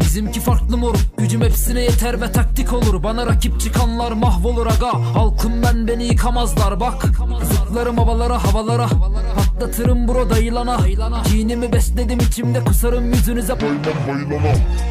Bizimki farklı moruk Gücüm hepsine yeter ve taktik olur. Bana rakip çıkanlar mahvolur aga. Halkım ben beni yıkamazlar. Bak Zıplarım havalara. Havalara Patlatırım bro dayılana Kinimi besledim içimde kusarım yüzünüze.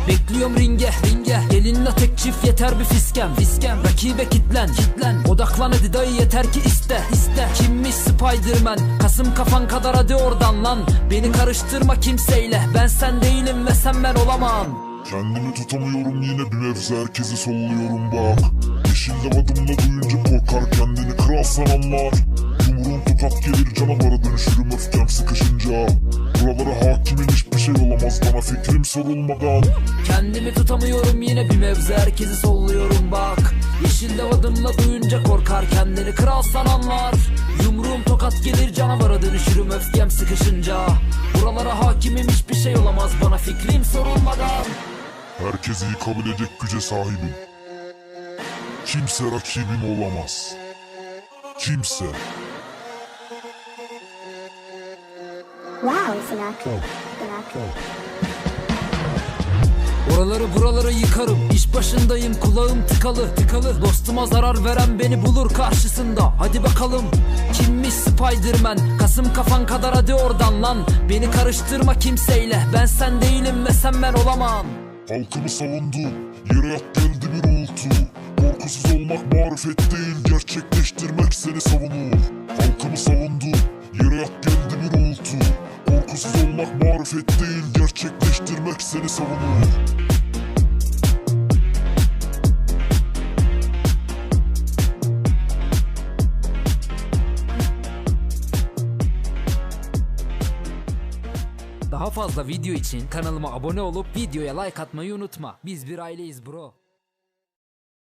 Bekliyorum ringe. Ringe. Gelinle tek çift yeter bir fiskem. Fiskem. Rakibe kitlen. Kitlen. Odaklan hadi dayı yeter ki iste. İste. Kimmiş Spiderman? Kasım kafan kadar hadi oradan lan. Beni karıştırma kimseyle. Ben sen değilim ve sen ben olamam. Kendimi tutamıyorum yine bir mevzu herkesi solluyorum bak. Yeşilde adımla duyunca korkar kendini kral sananlar Tokat gelir canavara dönüşürüm öfkem sıkışınca. Buralara hakimin hiçbir şey olamaz bana fikrim sorulmadan. Kendimi tutamıyorum yine bir mevzu herkesi solluyorum bak. Yeşil adımla duyunca korkar kendini kral sananlar Yumruğum tokat gelir canavara dönüşürüm öfkem sıkışınca. Buralara hakimim hiçbir şey olamaz bana fikrim sorulmadan. Herkesi yıkabilecek güce sahibim. Kimse rakibim olamaz. Kimse Wow. Sinaki. Oraları buraları yıkarım İş başındayım kulağım tıkalı tıkalı. Dostuma zarar veren beni bulur karşısında Hadi bakalım. Kimmiş Spiderman? Kasım kafan kadar hadi oradan lan. Beni karıştırma kimseyle Ben sen değilim ve sen ben olamam. Halkımı savundu Yere yat geldi bir uğultu. Korkusuz olmak marifet değil Gerçekleştirmek seni savunur marifet değil Gerçekleştirmek seni savunur Daha fazla video için kanalıma abone olup videoya like atmayı unutma. Biz bir aileyiz bro.